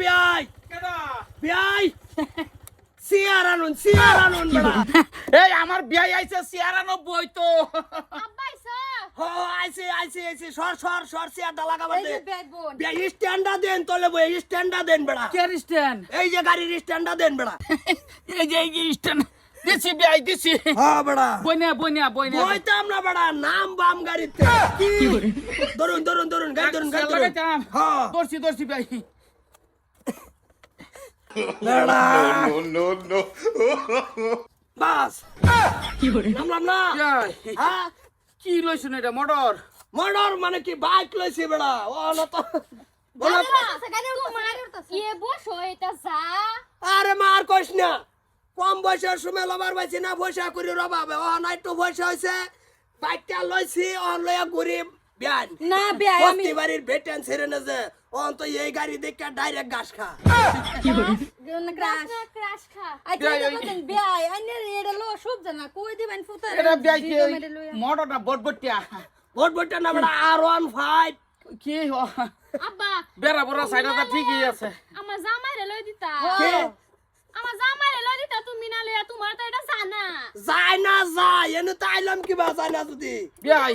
বিয়াই। বিয়াই। সিয়ার আনুন সিয়ার আনুন এই আমার বিয়াই আইছে ছিয়ানব্বই তো। আব্বাইসা আইছে? আইছে আইছে সর সর সর সিয়ারটা লাগাবার দে। যে বিয়াই স্ট্যান্ডা দেন তলে বই স্ট্যান্ডা দেন বেড়া। Care stand? এই যে গাড়ির স্ট্যান্ডা দেন বেড়া। এই যে এই স্ট্যান্ড। দিছি বিয়াই দিছি। হ্যাঁ বেড়া। Bruyne Bruyne Bruyne. বইতাম না বেড়া নাম বাম গাড়িতে। কি ধরুন ধরুন ধরুন গাড়ি ধরুন গাড়ি ধরুন হ্যাঁ দর্শি দর্শি বিয়াই. বাস। নামলাম না। হ্যাঁ? কি লইছুন এটা মোটর মর্ডার মানে কি বাইক লইছি বেড়া? ও না তো। বলো। ইয়ে বসো এটা যা। আরে মার কইস না। কম বয়সের সময় লবার পাইছি না পয়সা করি রবাবে। ও না একটু পয়সা হয়েছে বাইকটা লইছি ও লইয়া ঘুরি বিয়ান। না বিয়াই আমি বস্তি বাড়ির বেটেন ছেড়ে না যে ও তো এই গাড়ি দেখে ডাইরেক্ট গাছ খা। ক্রাশ ক্রাশ খা। বিয়াই, ওই- এটা বিয়াই কি মোটরটা বটবটিয়া ভোট ভোটটা না বেড়া আর ওয়ান ফাইভ। কি হ? আব্বা বেড়া বড় সাইডটা ঠিকই আছে। আমার জামাইরে লই দিতা। কে? আমার জামাইরে লই দিতা তুমি না লইয়া তোমার তো এটা জানা। যায় না যায়। এনে তো আইলাম কিবা যায় না যদি। বিয়াই।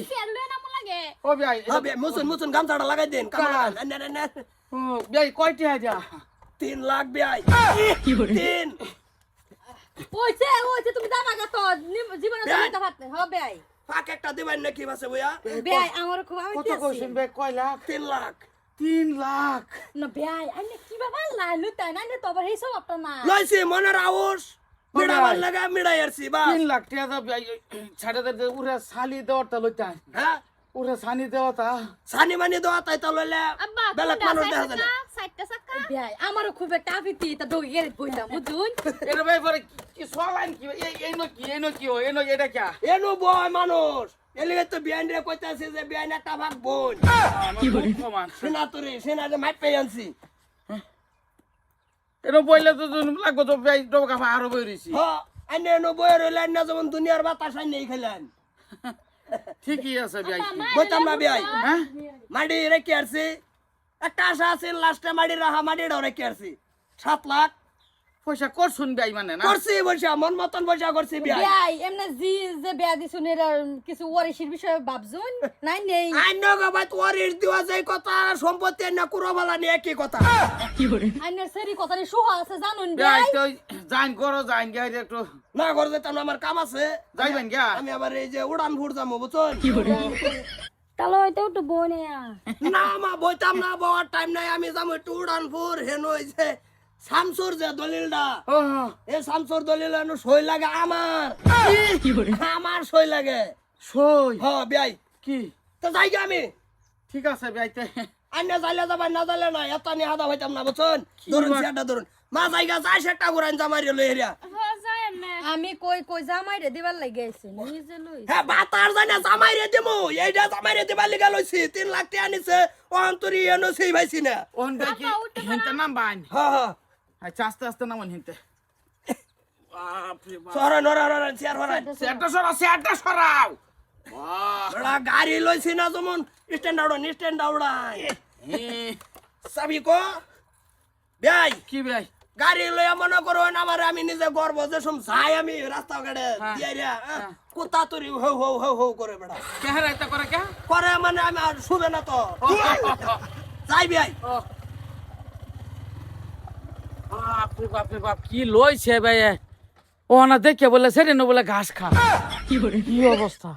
মো লাগে ও হবে মুসুন মুসুন গামছাটা লাগাই দেন কামড় নে নে নে ও, বিয়াই কয়টি তিন লাখ বিয়াই তিন। ওইছে ওইছে তুমি জানা গা তো জীবনে বেআই। তো ভাত হ বেআই পাক একটা দিবেন নাকি বাসে বইয়া? বেআই আমার খুব আমি কত কইছেন বে কয় লাখ? তিন লাখ। তিন লাখ? না বেআই আমি কি বাবা লাইলু তাই না তো আবার এই সব আপনার না। লইছি মনের আউস। মিড়া ভালো লাগা মিড়াই আরছি বা তিন লাখ টাকা ছাড়ে দে উরে সালি দেওয়ারটা লইতা হ্যাঁ? উরে সানি সানি মানি দেওয়া তাই তো লইলে কোনটা মানুষ দেখা যায়। না সাক্কা বেআই আমারও খুব একটা আপিতি তা বইতাম বুঝুন। এটা ভাই পরে কি সলাইন কি? এই এই নো কি এই নো কি ও এই নো এটা কি? এনু বয় মানুষ। এলিগে তো বিয়ান রে কইতাছে যে বিয়ান একটা ভাগ বোন। কি বলি? সেনা তোরে সেনা যে মাইট পেয়ে আনছি। এটা বইলে তো লাগবো তো বিয়াই ডবকা আরও বই রইছি। হ আইনে এনু বয়ে রইলেন না যেমন দুনিয়ার বাতাস আইনে খেলেন। ঠিকই আছে ভাই। বইতাম না ভাই। হ্যাঁ? মাটি রেখে আসছি একটা আশা আছে লাস্টে মাড়ি রাহা মাড়ি রেখে আসছি সাত লাখ। পয়সা করছুন বিয়াই মানে না? করছি বসে মন মতন বসে করছি বিয়াই। এমনি জি যে বেয়া দিছুন এর কিছু ওয়ারিশির বিষয়ে ভাবছুন? নাই নেই। আইন ভাই তোর ইট দিওয়া যায় কথা সম্পত্তি না কুড়ো বালা নিয়ে একই কথা। কি আইনের সেরি কথা নি সুহা আছে জানুন বিয়াই তো জাইন করো গাই একটু না করে যেতাম না, আমার কাম আছে। যাইবেন গা আমি আবার এই যে উড়ান ফুট যাব বুঝছেন? তাহলে হয়তো একটু বনে না মা বইতাম না বওয়ার টাইম নাই আমি যাব একটু উড়ান ফুর হেন যে শামসুর যে দলিলটা এই শামসুর দলিল সই লাগে আমার। আমার সই লাগে। সই? হ বিয়াই। কি? তো যাই আমি। ঠিক আছে বিয়াইতে আন্না যাইলে যাবাই না যাইলে না এত নিয়ে হাদা হইতাম না বুঝছেন? ধরুন চেয়ারটা ধরুন। মা জায়গা যাই সেটা ঘুরাইন জামাই লই যায় আমি কই কই জামাই রে দিবার লাগে আছে নিজে লই। হ্যাঁ বাতার জানে জামাই রে দিমু। এইটা জামাই রে দিবার লিগা লইছি। তিন লাখ টাকা আনিছে। অন্তরি এনো সেই ভাইছি না। কি? হিনতে নাম বাইন হ্যাঁ হ্যাঁ আচ্ছা আস্তে আস্তে নামন হিনতে। গাড়ি লইছি না যেমন স্ট্যান্ড আউড়ান কো। ভাই কি গাড়ি লইয়া মনে করো না আমার আমি নিজে গর্ব যে যাই আমি রাস্তা ঘাটে হ্যাঁ। দিয়াই কোথা তোরি হৌ হৌ হৌ হৌ করে বেড়া। করে কে? করে মানে আমি আর শুবে না তো। যাই ভাই বাপরে বাপরে বাপ কি লইছে ভাই? ও না দেখে বলে সেরে বলে ঘাস খা। কি অবস্থা?